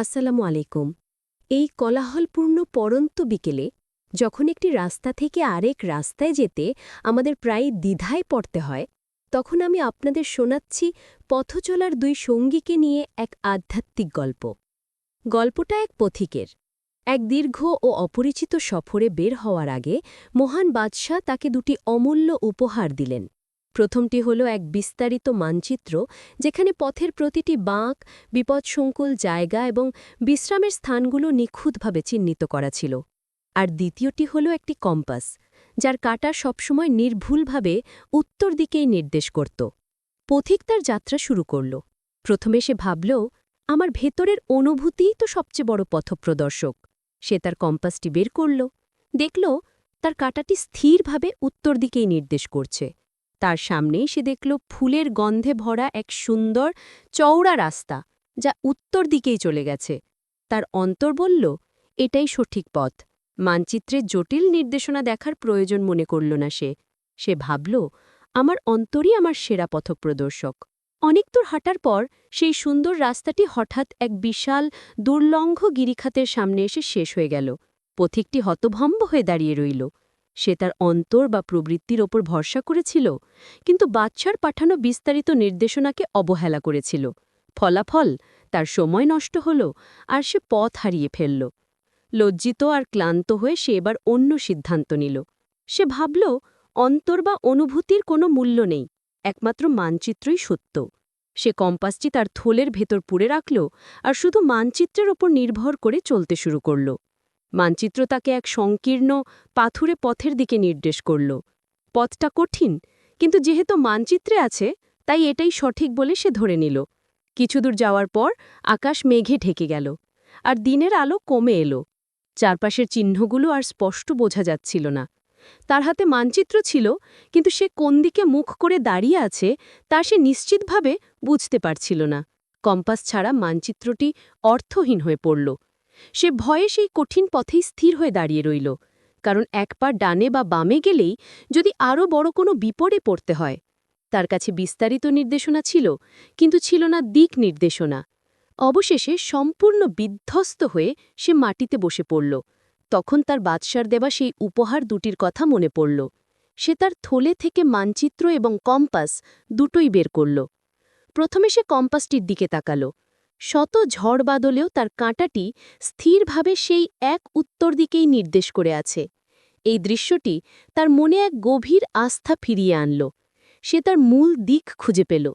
আসসালামু আলাইকুম। এই কলাহলপূর্ণ পরন্ত বিকেলে যখন একটি রাস্তা থেকে আরেক রাস্তায় যেতে আমাদের প্রায় দ্বিধায় পড়তে হয়, তখন আমি আপনাদের শোনাচ্ছি পথচলার দুই সঙ্গীকে নিয়ে এক আধ্যাত্মিক গল্প। গল্পটা এক পথিকের। এক দীর্ঘ ও অপরিচিত সফরে বের হওয়ার আগে মহান বাদশাহ তাকে দুটি অমূল্য উপহার দিলেন। প্রথমটি হল এক বিস্তারিত মানচিত্র, যেখানে পথের প্রতিটি বাঁক, বিপদসংকুল জায়গা এবং বিশ্রামের স্থানগুলো নিখুঁতভাবে চিহ্নিত করা ছিল। আর দ্বিতীয়টি হল একটি কম্পাস, যার কাটা সবসময় নির্ভুলভাবে উত্তর দিকেই নির্দেশ করত। পথিক তার যাত্রা শুরু করল। প্রথমে সে ভাবল, আমার ভেতরের অনুভূতিই তো সবচেয়ে বড় পথপ্রদর্শক। সে তার কম্পাসটি বের করল। দেখল, তার কাটাটি স্থিরভাবে উত্তর দিকেই নির্দেশ করছে। তার সামনেই সে দেখল ফুলের গন্ধে ভরা এক সুন্দর চওড়া রাস্তা, যা উত্তর দিকেই চলে গেছে। তার অন্তর বলল, এটাই সঠিক পথ। মানচিত্রে জটিল নির্দেশনা দেখার প্রয়োজন মনে করল না সে সে ভাবল, আমার অন্তরই আমার সেরা পথপ্রদর্শক। অনেক দূর হাঁটার পর সেই সুন্দর রাস্তাটি হঠাৎ এক বিশাল দুর্লঙ্ঘ গিরিখাতের সামনে এসে শেষ হয়ে গেল। পথিকটি হতভম্ব হয়ে দাঁড়িয়ে রইল। সে তার অন্তর বা প্রবৃত্তির ওপর ভরসা করেছিল, কিন্তু বাচ্চার পাঠানো বিস্তারিত নির্দেশনাকে অবহেলা করেছিল। ফলাফল তার সময় নষ্ট হল আর সে পথ হারিয়ে ফেলল। লজ্জিত আর ক্লান্ত হয়ে সে এবার অন্য সিদ্ধান্ত নিল। সে ভাবল, অন্তর বা অনুভূতির কোনো মূল্য নেই, একমাত্র মানচিত্রই সত্য। সে কম্পাসটি তার থোলের ভেতর পুড়ে রাখল আর শুধু মানচিত্রের ওপর নির্ভর করে চলতে শুরু করল। মানচিত্র তাকে এক সংকীর্ণ, পাথুরে পথের দিকে নির্দেশ করল। পথটা কঠিন, কিন্তু যেহেতু মানচিত্রে আছে, তাই এটাই সঠিক বলে সে ধরে নিল। কিছুদূর যাওয়ার পর আকাশ মেঘে ঢেকে গেল, আর দিনের আলো কমে এলো। চারপাশের চিহ্নগুলো আর স্পষ্ট বোঝা যাচ্ছিল না। তার হাতে মানচিত্র ছিল, কিন্তু সে কোন দিকে মুখ করে দাঁড়িয়ে আছে, তা সে নিশ্চিতভাবে বুঝতে পারছিল না। কম্পাস ছাড়া মানচিত্রটি অর্থহীন হয়ে পড়ল। সে ভয়ে সেই কঠিন পথেই স্থির হয়ে দাঁড়িয়ে রইল, কারণ এক পা ডানে বা বামে গেলেই যদি আরও বড় কোনো বিপদে পড়তে হয়। তার কাছে বিস্তারিত নির্দেশনা ছিল, কিন্তু ছিল না দিক নির্দেশনা। অবশেষে সম্পূর্ণ বিধ্বস্ত হয়ে সে মাটিতে বসে পড়ল। তখন তার বাদশার দেওয়া সেই উপহার দুটির কথা মনে পড়ল। সে তার থলে থেকে মানচিত্র এবং কম্পাস দুটোই বের করল। প্রথমে সে কম্পাসটির দিকে তাকাল। শত ঝড় বাদলেও তার কাঁটাটি স্থিরভাবে সেই এক উত্তর দিকেই নির্দেশ করে আছে। এই দৃশ্যটি তার মনে এক গভীর আস্থা ফিরিয়ে আনল। সে তার মূল দিক খুঁজে পেল।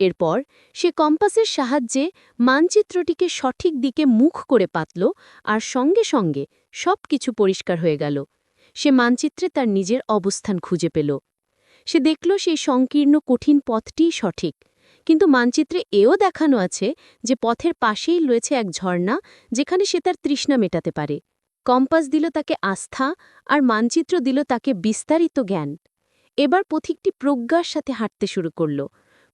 এরপর সে কম্পাসের সাহায্যে মানচিত্রটিকে সঠিক দিকে মুখ করে পাতল আর সঙ্গে সঙ্গে সব কিছু পরিষ্কার হয়ে গেল। সে মানচিত্রে তার নিজের অবস্থান খুঁজে পেল। সে দেখল সেই সংকীর্ণ কঠিন পথটিই সঠিক। কিন্তু মানচিত্রে এও দেখানো আছে যে পথের পাশেই রয়েছে এক ঝর্ণা, যেখানে সে তার তৃষ্ণা মেটাতে পারে। কম্পাস দিল তাকে আস্থা আর মানচিত্র দিল তাকে বিস্তারিত জ্ঞান। এবার পথিকটি প্রজ্ঞার সাথে হাঁটতে শুরু করল।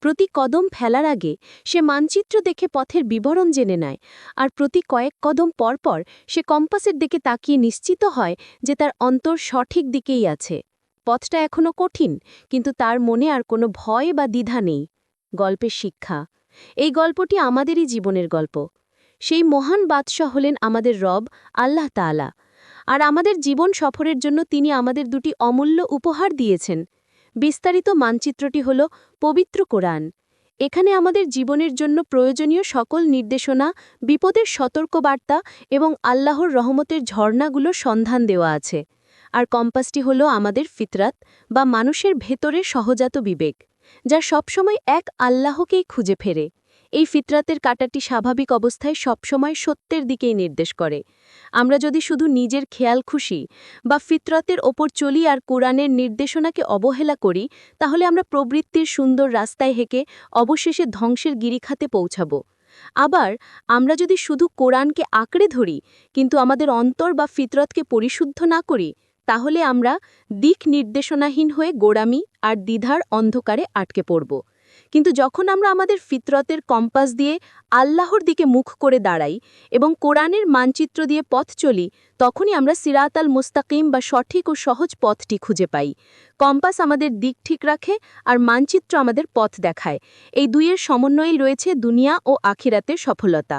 প্রতি কদম ফেলার আগে সে মানচিত্র দেখে পথের বিবরণ জেনে নেয় আর প্রতি কয়েক কদম পরপর সে কম্পাসের দিকে তাকিয়ে নিশ্চিত হয় যে তার অন্তর সঠিক দিকেই আছে। পথটা এখনও কঠিন, কিন্তু তার মনে আর কোনো ভয় বা দ্বিধা নেই। গল্পের শিক্ষা। এই গল্পটি আমাদেরই জীবনের গল্প। সেই মহান বাদশাহ হলেন আমাদের রব, আল্লাহ তালা আর আমাদের জীবন সফরের জন্য তিনি আমাদের দুটি অমূল্য উপহার দিয়েছেন। বিস্তারিত মানচিত্রটি হল পবিত্র কোরআন। এখানে আমাদের জীবনের জন্য প্রয়োজনীয় সকল নির্দেশনা, বিপদের সতর্কবার্তা এবং আল্লাহর রহমতের ঝর্ণাগুলো সন্ধান দেওয়া আছে। আর কম্পাসটি হল আমাদের ফিতরাত বা মানুষের ভেতরে সহজাত বিবেক। যা সবসময় এক আল্লাহকেই খুঁজে ফেরে। এই ফিতরাতের কাটাটি স্বাভাবিক অবস্থায় সবসময় সত্যের দিকেই নির্দেশ করে। আমরা যদি শুধু নিজের খেয়াল খুশি বা ফিতরতের ওপর চলি আর কোরআনের নির্দেশনাকে অবহেলা করি, তাহলে আমরা প্রবৃত্তির সুন্দর রাস্তায় হেঁকে অবশেষে ধ্বংসের গিরিখাতে পৌঁছাব। আবার আমরা যদি শুধু কোরআনকে আঁকড়ে ধরি, কিন্তু আমাদের অন্তর বা ফিতরতকে পরিশুদ্ধ না করি তাহলে আমরা দিক নির্দেশনাহীন হয়ে গোড়ামি আর দ্বিধার অন্ধকারে আটকে পড়ব। কিন্তু যখন আমরা আমাদের ফিতরতের কম্পাস দিয়ে আল্লাহর দিকে মুখ করে দাঁড়াই এবং কোরআনের মানচিত্র দিয়ে পথ চলি, তখনই আমরা সিরাত আল মুস্তাকিম বা সঠিক ও সহজ পথটি খুঁজে পাই। কম্পাস আমাদের দিক ঠিক রাখে আর মানচিত্র আমাদের পথ দেখায়। এই দুইয়ের সমন্বয়ে রয়েছে দুনিয়া ও আখিরাতের সফলতা।